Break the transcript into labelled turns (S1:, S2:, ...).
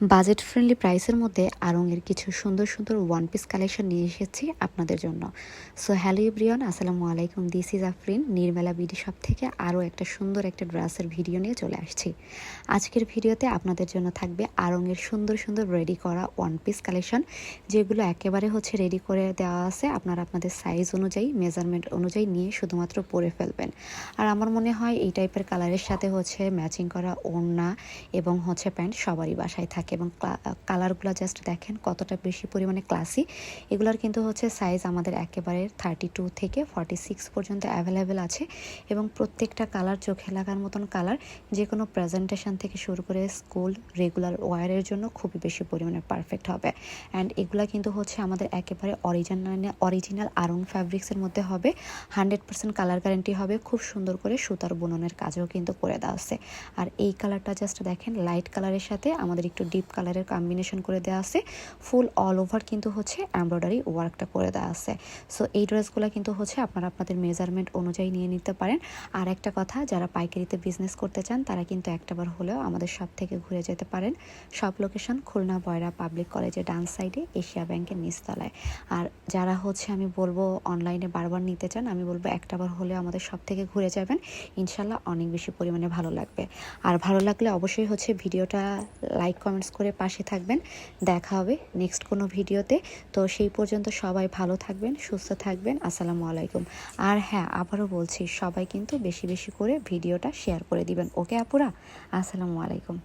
S1: Budget friendly প্রাইসের মধ্যে আরঙের কিছু সুন্দর সুন্দর ওয়ান পিস কালেকশন নিয়ে এসেছি আপনাদের জন্য। সো হ্যালো ইব্রিয়ন আসসালামু আলাইকুম। দিস ইজ আফরিন নির্মেলা বিডি শপ থেকে আরও একটা সুন্দর একটা ড্রেসের ভিডিও নিয়ে চলে আসছি। আজকের ভিডিওতে আপনাদের জন্য থাকবে আরঙের সুন্দর সুন্দর রেডি করা ওয়ান পিস কালেকশন যেগুলো একেবারে হচ্ছে রেডি করে দেওয়া আছে। আপনারা আপনাদের সাইজ অনুযায়ী মেজারমেন্ট অনুযায়ী নিয়ে শুধুমাত্র পরে ফেলবেন। আর আমার মনে হয় এই টাইপের কালারের সাথে হচ্ছে ম্যাচিং করা ওড়না এবং হচ্ছে প্যান্ট সবারই বাসায় থাকে। এবং কালারগুলো জাস্ট দেখেন কতটা বেশি পরিমাণে ক্লাসি এগুলোর কিন্তু হচ্ছে সাইজ আমাদের একেবারে থার্টি টু থেকে ফর্টি সিক্স পর্যন্ত অ্যাভেলেবেল আছে এবং প্রত্যেকটা কালার চোখে লাগার মতন কালার যে কোনো প্রেজেন্টেশন থেকে শুরু করে স্কুল রেগুলার ওয়ারের জন্য খুবই বেশি পরিমাণে পারফেক্ট হবে। অ্যান্ড এগুলা কিন্তু হচ্ছে আমাদের একেবারে অরিজিনাল অরিজিনাল আরং ফ্যাব্রিক্সের মধ্যে হবে। হান্ড্রেড পার্সেন্ট কালার গ্যারেন্টি হবে। খুব সুন্দর করে সুতার বুননের কাজও কিন্তু করে দেওয়া আছে। আর এই কালারটা জাস্ট দেখেন লাইট কালারের সাথে আমাদের একটু ডিপ কালারের কম্বিনেশন করে দেওয়া আছে। ফুল অল ওভার কিন্তু হচ্ছে এমব্রয়ডারি ওয়ার্কটা করে দেওয়া আছে। সো এই ড্রেসগুলো কিন্তু হচ্ছে আপনারা আপনাদের মেজারমেন্ট অনুযায়ী নিয়ে নিতে পারেন। আর একটা কথা, যারা পাইকারিতে বিজনেস করতে চান, তারা কিন্তু একটাবার হলেও আমাদের সব থেকে ঘুরে যেতে পারেন। সব লোকেশন খুলনা বয়রা পাবলিক কলেজের ডান সাইডে এশিয়া ব্যাংকের নিচতলায়। আর যারা হচ্ছে, আমি বলব অনলাইনে বারবার নিতে চান, আমি বলব একটাবার হলেও আমাদের সব থেকে ঘুরে যাবেন। ইনশাল্লাহ অনেক বেশি পরিমাণে ভালো লাগবে। আর ভালো লাগলে অবশ্যই হচ্ছে ভিডিওটা লাইক কমেন্টস করে পাশে থাকবেন। দেখা হবে নেক্সট কোনো ভিডিওতে। তো সেই পর্যন্ত সবাই ভালো থাকবেন, সুস্থ থাকবেন। আসসালামু আলাইকুম। আর হ্যাঁ আবারও বলছি, সবাই কিন্তু বেশি বেশি করে ভিডিওটা শেয়ার করে দিবেন। ওকে আপুরা? আসসালামু আলাইকুম।